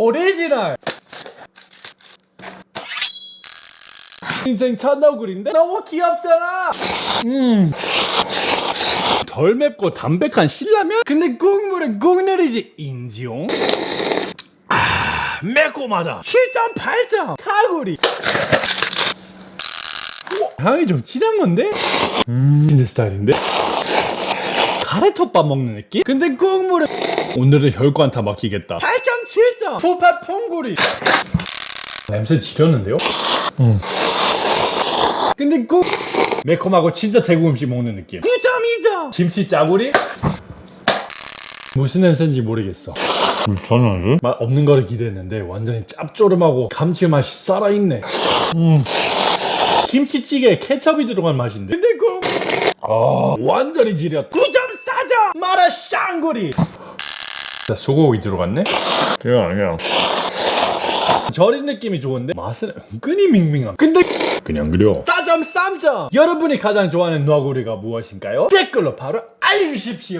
오리지널 인생 첫 너구리인데 너무 귀엽잖아 음. 덜 맵고 담백한 신라면? 근데 국물은 국물이지 인지용? 아 매콤하다 7.8점 카구리 향이 좀 진한 건데? 음 진짜 스타일인데? 가래톱밥 먹는 느낌? 근데 국물은 오늘은 혈관타 막히겠다 8.7점 푸파 퐁구리 냄새 지렸는데요? 음. 근데 국 매콤하고 진짜 태국 음식 먹는 느낌 9.2점 김치 짜구리? 무슨 냄새인지 모르겠어 불편하네? 맛 없는 거를 기대했는데 완전히 짭조름하고 감칠맛이 살아있네 음. 김치찌개에 케첩이 들어간 맛인데 근데 그 아, 완전히 지렸다 9.4점 마라 샹구리 소고기 들어갔네? 이거 아니야 절인 느낌이 좋은데 맛은 은근히 밍밍함. 근데 그냥 그려. 4.3점. 여러분이 가장 좋아하는 너구리가 무엇인가요? 댓글로 바로 알려주십시오